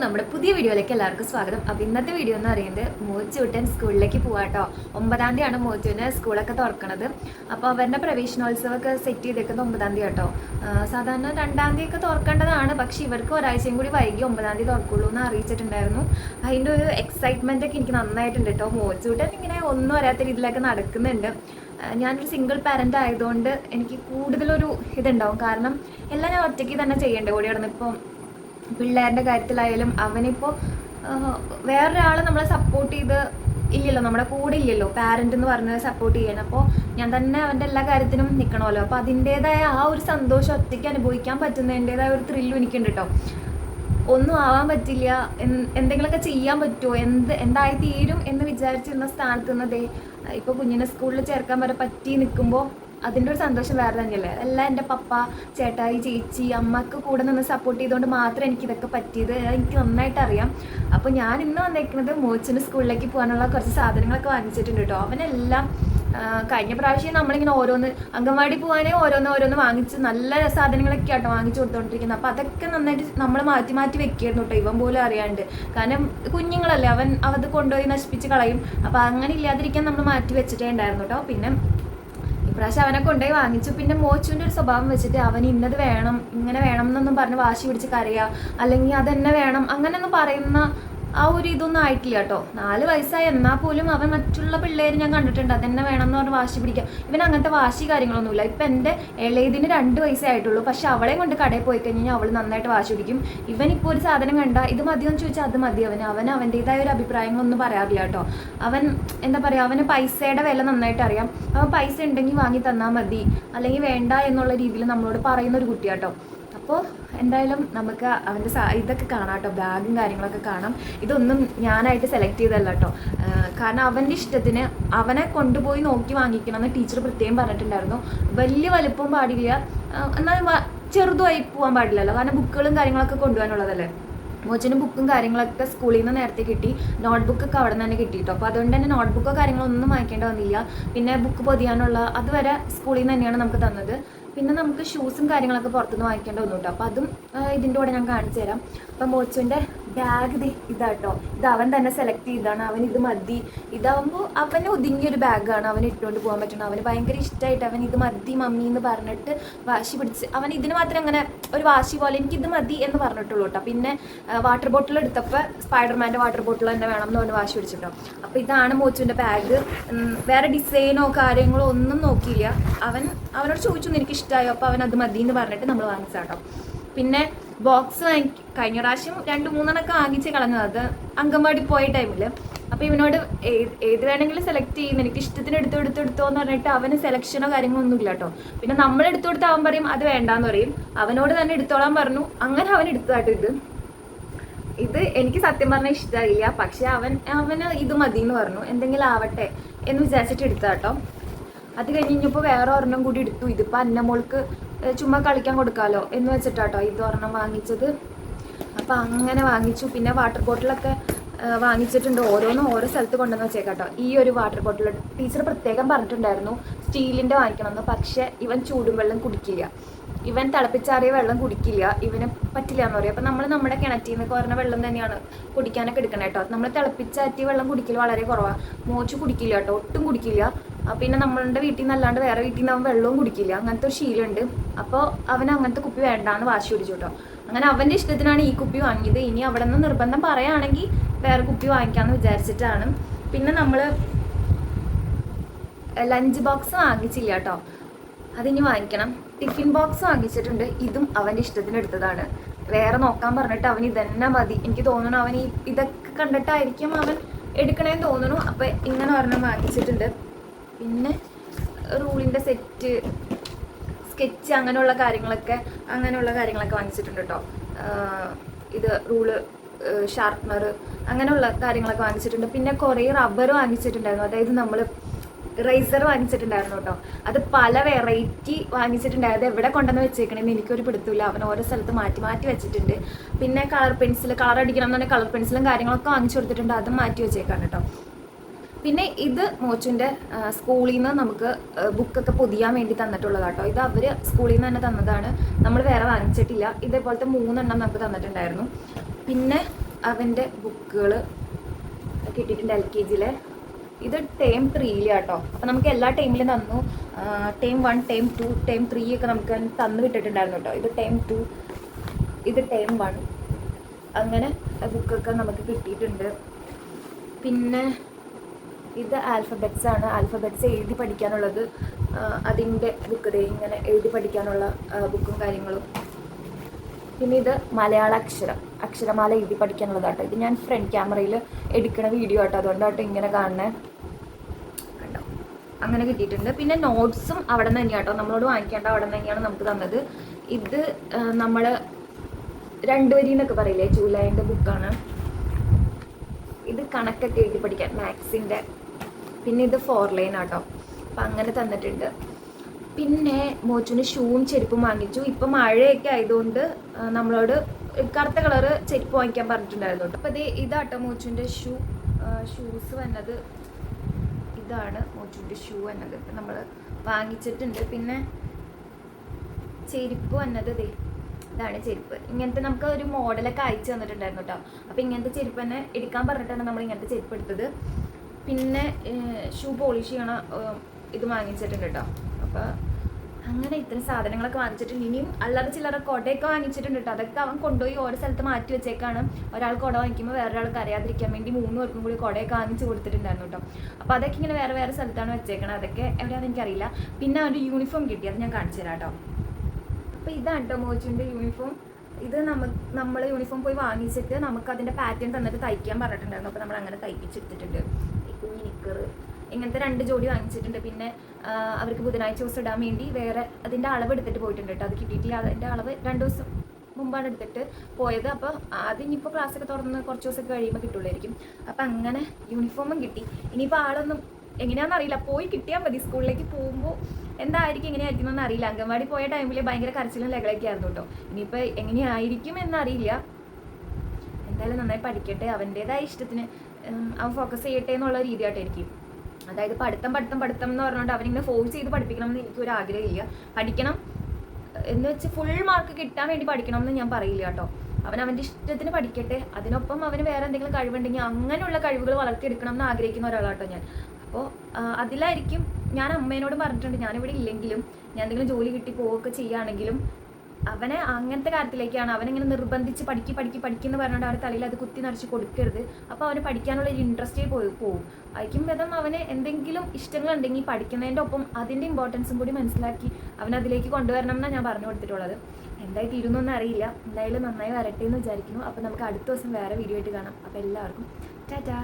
നമ്മുടെ പുതിയ വീഡിയോയിലേക്ക് എല്ലാവർക്കും സ്വാഗതം. അപ്പോൾ ഇന്നത്തെ വീഡിയോ എന്ന് പറയുന്നത് മോച്ചുവിട്ടൻ സ്കൂളിലേക്ക് പോവാട്ടോ ഒമ്പതാം തീയതിയാണ് മോച്ചുവിന് സ്കൂളൊക്കെ തുറക്കണത്. അപ്പോൾ അവരുടെ പ്രവേശനോത്സവമൊക്കെ സെറ്റ് ചെയ്തേക്കുന്നത് ഒമ്പതാം തീയതി കേട്ടോ സാധാരണ രണ്ടാം തീയതി ഒക്കെ തുറക്കേണ്ടതാണ്. പക്ഷെ ഇവർക്ക് ഒരാഴ്ചയും കൂടി വൈകി ഒമ്പതാം തീയതി തുറക്കുള്ളൂ എന്ന് അറിയിച്ചിട്ടുണ്ടായിരുന്നു. അതിന്റെ ഒരു എക്സൈറ്റ്മെന്റ് ഒക്കെ എനിക്ക് നന്നായിട്ടുണ്ട് കേട്ടോ മോച്ചുവിട്ടൻ ഇങ്ങനെ ഒന്നും അറിയാത്ത രീതിയിലൊക്കെ നടക്കുന്നുണ്ട്. ഞാനൊരു സിംഗിൾ പാരന്റ് ആയതുകൊണ്ട് എനിക്ക് കൂടുതലൊരു ഇതുണ്ടാവും. കാരണം എല്ലാം ഞാൻ ഒറ്റയ്ക്ക് തന്നെ ചെയ്യേണ്ടത് ഓടി കിടന്നിപ്പം പിള്ളേരുടെ കാര്യത്തിലായാലും അവനിപ്പോൾ വേറൊരാൾ നമ്മളെ സപ്പോർട്ട് ചെയ്ത് ഇല്ലല്ലോ നമ്മുടെ കൂടെ ഇല്ലല്ലോ പാരന്റ് എന്ന് പറഞ്ഞത് സപ്പോർട്ട് ചെയ്യണം. അപ്പോൾ ഞാൻ തന്നെ അവന്റെ എല്ലാ കാര്യത്തിനും നിൽക്കണമല്ലോ അപ്പോൾ അതിന്റെതായ ആ ഒരു സന്തോഷം ഒറ്റയ്ക്ക് അനുഭവിക്കാൻ പറ്റുന്നതിന്റെതായ ഒരു ത്രില്ലും എനിക്കുണ്ട് കേട്ടോ ഒന്നും ആവാൻ പറ്റില്ല എന്ത് എന്തെങ്കിലുമൊക്കെ ചെയ്യാൻ പറ്റുമോ എന്ത് എന്തായി തീരും എന്ന് വിചാരിച്ചിരുന്ന സ്ഥാനത്ത് നിന്ന് ദേ ഇപ്പോൾ കുഞ്ഞിനെ സ്കൂളിൽ ചേർക്കാൻ വരെ പറ്റി നിൽക്കുമ്പോൾ അതിന്റെ ഒരു സന്തോഷം വേറെ തന്നെയല്ലേ? എല്ലാം എന്റെ പപ്പ ചേട്ടായി ചേച്ചി അമ്മയ്ക്ക് കൂടെ നിന്ന് സപ്പോർട്ട് ചെയ്തുകൊണ്ട് മാത്രം എനിക്ക് ഇതൊക്കെ പറ്റിയത് എനിക്ക് നന്നായിട്ട് അറിയാം. അപ്പോൾ ഞാൻ ഇന്ന് വന്നേക്കുന്നത് മോച്ചിന്റെ സ്കൂളിലേക്ക് പോകാനുള്ള കുറച്ച് സാധനങ്ങളൊക്കെ വാങ്ങിച്ചിട്ടുണ്ട് കേട്ടോ. അവനെല്ലാം കഴിഞ്ഞ പ്രാവശ്യം നമ്മളിങ്ങനെ ഓരോന്ന് അംഗൻവാടി പോകാനേ ഓരോന്ന് ഓരോന്ന് വാങ്ങിച്ച് നല്ല സാധനങ്ങളൊക്കെ ആട്ടോ വാങ്ങിച്ചു കൊടുത്തോണ്ടിരിക്കുന്നത്. അപ്പോൾ അതൊക്കെ നന്നായിട്ട് നമ്മൾ മാറ്റി മാറ്റി വെക്കായിരുന്നു കേട്ടോ ഇവൻ പോലും അറിയാണ്ട്. കാരണം കുഞ്ഞുങ്ങളല്ലേ അവൻ അത് കൊണ്ടുപോയി നശിപ്പിച്ച് കളയും. അപ്പോൾ അങ്ങനെ ഇല്ലാതിരിക്കാൻ നമ്മൾ മാറ്റി വെച്ചിട്ടേ ഉണ്ടായിരുന്നു കേട്ടോ. പിന്നെ ഇപ്രാവശ്യം അവനെ കൊണ്ടുപോയി വാങ്ങിച്ചു. പിന്നെ മോച്ചുവിന്റെ ഒരു സ്വഭാവം വെച്ചിട്ട് അവൻ ഇന്നത് വേണം ഇങ്ങനെ വേണം എന്നൊന്നും പറഞ്ഞ് വാശി പിടിച്ച് കരയുക അല്ലെങ്കിൽ അതെന്നെ വേണം അങ്ങനെയൊന്നും പറയുന്ന ആ ഒരു ഇതൊന്നും ആയിട്ടില്ല കേട്ടോ. നാല് വയസ്സായി എന്നാൽ പോലും അവൻ മറ്റുള്ള പിള്ളേർ ഞാൻ കണ്ടിട്ടുണ്ട്. അതെന്നെ വേണം എന്ന് പറഞ്ഞ് വാശി പിടിക്കാം. ഇവൻ അങ്ങനത്തെ വാശി കാര്യങ്ങളൊന്നുമില്ല. ഇപ്പം എന്റെ ഇളയതിന് രണ്ട് വയസ്സേ ആയിട്ടുള്ളൂ. പക്ഷെ അവളെ കൊണ്ട് കടയിൽ പോയി കഴിഞ്ഞാൽ അവൾ നന്നായിട്ട് വാശി പിടിക്കും. ഇവൻ ഇപ്പോൾ ഒരു സാധനം കണ്ട ഇത് മതിയെന്ന് ചോദിച്ചാൽ അത് മതി അവന്. അവൻ അവന്റെതായ ഒരു അഭിപ്രായങ്ങളൊന്നും പറയാറില്ല കേട്ടോ. അവൻ എന്താ പറയുക അവന് പൈസയുടെ വില നന്നായിട്ട് അറിയാം. അവൻ പൈസ ഉണ്ടെങ്കിൽ വാങ്ങി തന്നാൽ മതി. അല്ലെങ്കിൽ വേണ്ട എന്നുള്ള രീതിയിൽ നമ്മളോട് പറയുന്ന ഒരു കുട്ടിയാട്ടോ അപ്പോൾ എന്തായാലും നമുക്ക് അവന്റെ ഇതൊക്കെ കാണാം കേട്ടോ. ബാഗും കാര്യങ്ങളൊക്കെ കാണാം. ഇതൊന്നും ഞാനായിട്ട് സെലക്ട് ചെയ്തല്ല കേട്ടോ. കാരണം അവന്റെ ഇഷ്ടത്തിന് അവനെ കൊണ്ടുപോയി നോക്കി വാങ്ങിക്കണം എന്ന് ടീച്ചർ പ്രത്യേകം പറഞ്ഞിട്ടുണ്ടായിരുന്നു. വലിയ വലുപ്പം പാടില്ല. എന്നാൽ ചെറുതുമായി പോകാൻ പാടില്ലല്ലോ. കാരണം ബുക്കുകളും കാര്യങ്ങളൊക്കെ കൊണ്ടുപോകാനുള്ളതല്ലേ. മോച്ചന് ബുക്കും കാര്യങ്ങളൊക്കെ സ്കൂളിൽ നിന്ന് നേരത്തെ കിട്ടി. നോട്ട്ബുക്കൊക്കെ അവിടെ നിന്ന് തന്നെ കിട്ടി കേട്ടോ അപ്പോൾ അതുകൊണ്ട് തന്നെ നോട്ട്ബുക്കോ കാര്യങ്ങളൊന്നും വാങ്ങിക്കേണ്ട വന്നില്ല. പിന്നെ ബുക്ക് പൊതിയാനുള്ള അതുവരെ സ്കൂളിൽ നിന്ന് തന്നെയാണ് നമുക്ക് തന്നത്. പിന്നെ നമുക്ക് ഷൂസും കാര്യങ്ങളൊക്കെ പുറത്തുനിന്ന് വാങ്ങിക്കേണ്ട ഒന്നും കേട്ടോ. അപ്പോൾ അതും ഇതിന്റെ കൂടെ ഞാൻ കാണിച്ചു തരാം അപ്പം മോച്ചുവിന്റെ ബാഗ് ദേ ഇതാട്ടോ. ഇത് അവൻ തന്നെ സെലക്ട് ചെയ്താണ് അവൻ ഇത് മതി. ഇതാവുമ്പോൾ അവന് ഒതുങ്ങിയൊരു ബാഗാണ് അവൻ ഇട്ടുകൊണ്ട് പോകാൻ പറ്റണം. അവന് ഭയങ്കര ഇഷ്ടമായിട്ട് അവൻ ഇത് മതി മമ്മി എന്ന് പറഞ്ഞിട്ട് വാശി പിടിച്ച് അവൻ ഇതിന് മാത്രം അങ്ങനെ ഒരു വാശി പോലെ എനിക്ക് ഇത് മതി എന്ന് പറഞ്ഞിട്ടുള്ളൂ കേട്ടോ. പിന്നെ വാട്ടർ ബോട്ടിൽ എടുത്തപ്പോൾ സ്പൈഡർമാന്റെ വാട്ടർ ബോട്ടിൽ തന്നെ വേണം എന്ന് പറഞ്ഞ് വാശി പിടിച്ചിട്ടോ അപ്പോൾ ഇതാണ് മോച്ചുവിന്റെ ബാഗ് വേറെ ഡിസൈനോ കാര്യങ്ങളോ ഒന്നും നോക്കിയില്ല. അവൻ അവനോട് ചോദിച്ചു എനിക്ക് ഇഷ്ടമായോ അപ്പോൾ അവൻ അത് മതി എന്ന് പറഞ്ഞിട്ട് നമ്മൾ വാങ്ങിച്ചാട്ടോ പിന്നെ ബോക്സ് വാങ്ങി കഴിഞ്ഞ പ്രാവശ്യം രണ്ട് മൂന്നെണ്ണൊക്കെ വാങ്ങിച്ച് കളഞ്ഞത്. അത് അങ്കമാടി പോയ ടൈമിൽ അപ്പോൾ ഇവനോട് ഏത് വേണമെങ്കിലും സെലക്ട് ചെയ്യുന്ന എനിക്ക് ഇഷ്ടത്തിന് എടുത്തു എടുത്തു എടുത്തോ എന്ന് പറഞ്ഞിട്ട് അവന് സെലക്ഷനോ കാര്യങ്ങളോ ഒന്നും ഇല്ല കേട്ടോ പിന്നെ നമ്മൾ എടുത്തു കൊടുത്ത് അവൻ പറയും അത് വേണ്ടാന്ന് പറയും. അവനോട് തന്നെ എടുത്തോളാൻ പറഞ്ഞു. അങ്ങനെ അവൻ എടുത്തതാട്ടോ ഇത്. ഇത് എനിക്ക് സത്യം പറഞ്ഞാൽ ഇഷ്ടമായില്ല. പക്ഷെ അവൻ അവന് ഇത് മതി എന്ന് പറഞ്ഞു. എന്തെങ്കിലും ആവട്ടെ എന്ന് വിചാരിച്ചിട്ട് എടുത്താട്ടോ അത് കഴിഞ്ഞ് കഴിഞ്ഞപ്പോൾ വേറെ ഒരെണ്ണം കൂടി എടുത്തു. ഇതിപ്പോൾ അന്നമോൾക്ക് ചുമ്മാ കളിക്കാൻ കൊടുക്കാമല്ലോ എന്ന് വെച്ചിട്ടാട്ടോ ഇത് ഒരെണ്ണം വാങ്ങിച്ചത്. അപ്പം അങ്ങനെ വാങ്ങിച്ചു. പിന്നെ വാട്ടർ ബോട്ടിലൊക്കെ വാങ്ങിച്ചിട്ടുണ്ട്. ഓരോന്നും ഓരോ സ്ഥലത്ത് കൊണ്ടുവന്ന് വെച്ചേക്കാട്ടോ. ഈ ഒരു വാട്ടർ ബോട്ടിൽ ടീച്ചർ പ്രത്യേകം പറഞ്ഞിട്ടുണ്ടായിരുന്നു സ്റ്റീലിന്റെ വാങ്ങിക്കണമെന്ന്. പക്ഷേ ഇവൻ ചൂടും വെള്ളം കുടിക്കില്ല. ഇവൻ തിളപ്പിച്ചാറിയ വെള്ളം കുടിക്കില്ല. ഇവന് പറ്റില്ല എന്ന് പറയും. അപ്പം നമ്മൾ നമ്മുടെ കിണറ്റിൽ നിന്ന് കുറഞ്ഞ വെള്ളം തന്നെയാണ് കുടിക്കാനൊക്കെ എടുക്കണേ കേട്ടോ. നമ്മൾ തിളപ്പിച്ചാറ്റിയ വെള്ളം കുടിക്കൽ വളരെ കുറവാണ് മോച്ച് കുടിക്കില്ല കേട്ടോ. ഒട്ടും കുടിക്കില്ല. പിന്നെ നമ്മളുടെ വീട്ടിൽ നിന്ന് അല്ലാണ്ട് വേറെ വീട്ടിൽ നിന്ന് അവൻ വെള്ളവും കുടിക്കില്ല. അങ്ങനത്തെ ഒരു ശീലമുണ്ട്. അപ്പോൾ അവൻ അങ്ങനത്തെ കുപ്പി വേണ്ടാന്ന് വാശി പിടിച്ചു കേട്ടോ. അങ്ങനെ അവന്റെ ഇഷ്ടത്തിനാണ് ഈ കുപ്പി വാങ്ങിയത്. ഇനി അവിടെ നിന്ന് നിർബന്ധം പറയുകയാണെങ്കിൽ വേറെ കുപ്പി വാങ്ങിക്കാമെന്ന് വിചാരിച്ചിട്ടാണ്. പിന്നെ നമ്മൾ ലഞ്ച് ബോക്സ് വാങ്ങിച്ചില്ല കേട്ടോ. അതിനി വാങ്ങിക്കണം. ടിഫിൻ ബോക്സ് വാങ്ങിച്ചിട്ടുണ്ട്. ഇതും അവന്റെ ഇഷ്ടത്തിന് എടുത്തതാണ്. വേറെ നോക്കാൻ പറഞ്ഞിട്ട് അവൻ ഇതന്നെ മതി. എനിക്ക് തോന്നുന്നു അവൻ ഇതൊക്കെ കണ്ടിട്ടായിരിക്കും അവൻ എടുക്കണേന്ന് തോന്നുന്നു. അപ്പം ഇങ്ങനെ ഒരെണ്ണം വാങ്ങിച്ചിട്ടുണ്ട്. പിന്നെ റൂളിന്റെ സെറ്റ് സ്കെച്ച് അങ്ങനെയുള്ള കാര്യങ്ങളൊക്കെ അങ്ങനെയുള്ള കാര്യങ്ങളൊക്കെ വാങ്ങിച്ചിട്ടുണ്ട് കേട്ടോ ഇത് റൂൾ ഷാർപ്പ്നർ അങ്ങനെയുള്ള കാര്യങ്ങളൊക്കെ വാങ്ങിച്ചിട്ടുണ്ട്. പിന്നെ കുറേ റബ്ബർ വാങ്ങിച്ചിട്ടുണ്ടായിരുന്നു. അതായത് നമ്മൾ റൈസർ വാങ്ങിച്ചിട്ടുണ്ടായിരുന്നു കേട്ടോ അത് പല വെറൈറ്റി വാങ്ങിച്ചിട്ടുണ്ടായത് എവിടെ കൊണ്ടുവന്ന് വെച്ചേക്കണേന്ന് എനിക്കൊരു പിടുത്തില്ല അവൻ ഓരോ സ്ഥലത്ത് മാറ്റി മാറ്റി വെച്ചിട്ടുണ്ട്. പിന്നെ കളർ പെൻസിൽ കളർ അടിക്കണം എന്നുണ്ടെങ്കിൽ കളർ പെൻസിലും കാര്യങ്ങളൊക്കെ വാങ്ങിച്ചു കൊടുത്തിട്ടുണ്ട്. അതും മാറ്റി വെച്ചേക്കാണ് കേട്ടോ പിന്നെ ഇത് മോച്ചുന്റെ സ്കൂളിൽ നിന്ന് നമുക്ക് ബുക്കൊക്കെ പൊതിയാൻ വേണ്ടി തന്നിട്ടുള്ളതാണ് കേട്ടോ ഇത് അവർ സ്കൂളിൽ നിന്ന് തന്നെ തന്നതാണ്. നമ്മൾ വേറെ വാങ്ങിച്ചിട്ടില്ല. ഇതേപോലത്തെ മൂന്നെണ്ണം നമുക്ക് തന്നിട്ടുണ്ടായിരുന്നു. പിന്നെ അവന്റെ ബുക്കുകൾ കിട്ടിയിട്ടുണ്ട് എൽ കെ ജിയിലെ. ഇത് ടേം ത്രീയിലെ കേട്ടോ അപ്പം നമുക്ക് എല്ലാ ടൈമിലും തന്നു. Term one term two term three ഒക്കെ നമുക്ക് തന്നു വിട്ടിട്ടുണ്ടായിരുന്നു കേട്ടോ. ഇത് ടേം ടു ഇത് ടേം വൺ. അങ്ങനെ ബുക്കൊക്കെ നമുക്ക് കിട്ടിയിട്ടുണ്ട്. പിന്നെ ഇത് ആൽഫബറ്റ്സ് ആണ്. ആൽഫബറ്റ്സ് എഴുതി പഠിക്കാനുള്ളത് അതിന്റെ ബുക്ക് ദേ ഇങ്ങനെ എഴുതി പഠിക്കാനുള്ള ബുക്കും കാര്യങ്ങളും. പിന്നെ ഇത് മലയാള അക്ഷരം. അക്ഷരമാല എഴുതി പഠിക്കാനുള്ളതാട്ടോ. ഇത് ഞാൻ ഫ്രണ്ട് ക്യാമറയിൽ എടുക്കുന്ന വീഡിയോ ആട്ടോ. അതുകൊണ്ടാട്ടോ ഇങ്ങനെ കാണണേ കണ്ടോ? അങ്ങനെ കിട്ടിയിട്ടുണ്ട്. പിന്നെ നോട്ട്സും അവിടെ നിന്ന് തന്നെയാട്ടോ. നമ്മളോട് വാങ്ങിക്കേണ്ട അവിടെ നിന്ന് തന്നെയാണ് നമുക്ക് തന്നത്. ഇത് നമ്മൾ രണ്ട് വരി എന്നൊക്കെ പറയില്ലേ? ജൂലൈന്റെ ബുക്കാണ് ഇത് കണക്കൊക്കെ എഴുതി പഠിക്കാൻ മാത്സിന്റെ പിന്നെ ഇത് ഫോർ ലൈൻ ആട്ടോ. അപ്പം അങ്ങനെ തന്നിട്ടുണ്ട്. പിന്നെ മോച്ചുന് ഷൂവും ചെരുപ്പും വാങ്ങിച്ചു. ഇപ്പം മഴയൊക്കെ ആയതുകൊണ്ട് നമ്മളോട് കറുത്ത കളറ് ചെരുപ്പ് വാങ്ങിക്കാൻ പറഞ്ഞിട്ടുണ്ടായിരുന്നു അപ്പോൾ ഇത് ഇതാട്ടോ മോച്ചുന്റെ ഷൂ ഷൂസ് വന്നത് ഇതാണ് മോച്ചുന്റെ ഷൂ വന്നത്. ഇപ്പം നമ്മൾ വാങ്ങിച്ചിട്ടുണ്ട്. പിന്നെ ചെരുപ്പ് വന്നത് ഇതേ ഇതാണ് ചെരുപ്പ്. ഇങ്ങനത്തെ നമുക്ക് ഒരു മോഡലൊക്കെ അയച്ചു തന്നിട്ടുണ്ടായിരുന്നു കേട്ടോ. അപ്പോൾ ഇങ്ങനത്തെ ചെരുപ്പ് തന്നെ എടുക്കാൻ പറഞ്ഞിട്ടാണ് നമ്മൾ ഇങ്ങനത്തെ ചെരുപ്പ് എടുത്തത്. പിന്നെ ഷൂ പോളിഷ് ചെയ്യണ ഇത് വാങ്ങിച്ചിട്ടുണ്ട് കേട്ടോ അപ്പോൾ അങ്ങനെ ഇത്തരം സാധനങ്ങളൊക്കെ വാങ്ങിച്ചിട്ടുണ്ട്. ഇനിയും അല്ലാതെ ചില്ലറ കൊടയൊക്കെ വാങ്ങിച്ചിട്ടുണ്ട് കേട്ടോ അതൊക്കെ അവൻ കൊണ്ടുപോയി ഓരോ സ്ഥലത്ത് മാറ്റി വെച്ചേക്കാണ്. ഒരാൾ കുട വാങ്ങിക്കുമ്പോൾ വേറൊരാൾക്ക് അറിയാതിരിക്കാൻ വേണ്ടി മൂന്ന് പേർക്കും കൂടി കുടയൊക്കെ വാങ്ങിച്ചു കൊടുത്തിട്ടുണ്ടായിരുന്നു കേട്ടോ അപ്പോൾ അതൊക്കെ ഇങ്ങനെ വേറെ വേറെ സ്ഥലത്താണ് വെച്ചേക്കണത് അതൊക്കെ എവിടെയാണെന്ന് എനിക്കറിയില്ല. പിന്നെ അവന്റെ യൂണിഫോം കിട്ടി. അത് ഞാൻ കാണിച്ചു തരാം കേട്ടോ അപ്പോൾ ഇതാണ് കേട്ടോ മോച്ചുവിന്റെ യൂണിഫോം ഇത് നമ്മ നമ്മൾ യൂണിഫോം പോയി വാങ്ങിച്ചിട്ട് നമുക്ക് അതിന്റെ പാറ്റേൺ തന്നിട്ട് തയ്ക്കാൻ പറഞ്ഞിട്ടുണ്ടായിരുന്നു. അപ്പോൾ നമ്മൾ അങ്ങനെ തയ്പ്പിച്ചെടുത്തിട്ടുണ്ട്. നിക്കർ ഇങ്ങനത്തെ രണ്ട് ജോഡി വാങ്ങിച്ചിട്ടുണ്ട്. പിന്നെ അവർക്ക് ബുധനാഴ്ച ദിവസം ഇടാൻ വേണ്ടി വേറെ അതിന്റെ അളവ് എടുത്തിട്ട് പോയിട്ടുണ്ട് കേട്ടോ. അത് കിട്ടിയിട്ടില്ല. അതിന്റെ അളവ് രണ്ട് ദിവസം മുമ്പാണ് എടുത്തിട്ട് പോയത്. അപ്പോൾ അത് ഇനിയിപ്പോൾ ക്ലാസ്സൊക്കെ തുറന്ന് കുറച്ച് ദിവസമൊക്കെ കഴിയുമ്പോൾ കിട്ടുള്ളായിരിക്കും. അപ്പം അങ്ങനെ യൂണിഫോമും കിട്ടി. ഇനിയിപ്പോൾ ആളൊന്നും എങ്ങനെയാണെന്ന് അറിയില്ല. പോയി കിട്ടിയാൽ മതി. സ്കൂളിലേക്ക് പോകുമ്പോൾ എന്തായിരിക്കും എങ്ങനെയായിരിക്കും എന്ന് അറിയില്ല. അംഗൻവാടി പോയ ടൈമിൽ ഭയങ്കര കരച്ചിലും ലകളൊക്കെ ആയിരുന്നു കേട്ടോ. ഇനിയിപ്പോൾ എങ്ങനെയായിരിക്കും എന്നറിയില്ല. എന്തായാലും നന്നായി പഠിക്കട്ടെ. അവന്റെതായ ഇഷ്ടത്തിന് അവൻ ഫോക്കസ് ചെയ്യട്ടെ എന്നുള്ള രീതിയായിട്ടായിരിക്കും. അതായത് പഠിത്തം പഠിത്തം പഠിത്തം എന്ന് പറഞ്ഞുകൊണ്ട് അവനിങ്ങനെ ഫോഴ്സ് ചെയ്ത് പഠിപ്പിക്കണം എന്ന് എനിക്കൊരു ആഗ്രഹമില്ല പഠിക്കണം എന്ന് വെച്ച് ഫുൾ മാർക്ക് കിട്ടാൻ വേണ്ടി പഠിക്കണം എന്ന് ഞാൻ പറയില്ല കേട്ടോ. അവൻ അവന്റെ ഇഷ്ടത്തിന് പഠിക്കട്ടെ. അതിനൊപ്പം അവന് വേറെ എന്തെങ്കിലും കഴിവുണ്ടെങ്കിൽ അങ്ങനെയുള്ള കഴിവുകൾ വളർത്തിയെടുക്കണം എന്ന് ആഗ്രഹിക്കുന്ന ഒരാളാട്ടോ ഞാൻ. അപ്പോൾ അതിലായിരിക്കും ഞാൻ അമ്മേനോട് പറഞ്ഞിട്ടുണ്ട് ഞാനിവിടെ ഇല്ലെങ്കിലും ഞാൻ എന്തെങ്കിലും ജോലി കിട്ടി പോവുകയൊക്കെ ചെയ്യുകയാണെങ്കിലും അവനെ അങ്ങനത്തെ കാര്യത്തിലേക്കാണ്. അവനിങ്ങനെ നിർബന്ധിച്ച് പഠിക്കി പഠിക്കി പഠിക്കുന്ന പറഞ്ഞുകൊണ്ട് അവന്റെ തലയിൽ അത് കുത്തി നിറച്ച് കൊടുക്കരുത്. അപ്പോൾ അവന് പഠിക്കാനുള്ള ഒരു ഇൻട്രസ്റ്റേ പോയി പോകും. അയക്കും വിധം അവന് എന്തെങ്കിലും ഇഷ്ടങ്ങളുണ്ടെങ്കിൽ പഠിക്കുന്നതിന്റെ ഒപ്പം അതിന്റെ ഇമ്പോർട്ടൻസും കൂടി മനസ്സിലാക്കി അവനതിലേക്ക് കൊണ്ടുവരണം എന്നാണ് ഞാൻ പറഞ്ഞു കൊടുത്തിട്ടുള്ളത്. എന്തായി തീരുന്നൊന്നും അറിയില്ല. എന്തായാലും നന്നായി വരട്ടെ എന്ന് വിചാരിക്കുന്നു. അപ്പോൾ നമുക്ക് അടുത്ത ദിവസം വേറെ വീഡിയോ ആയിട്ട് കാണാം. അപ്പോൾ എല്ലാവർക്കും ടാറ്റാ.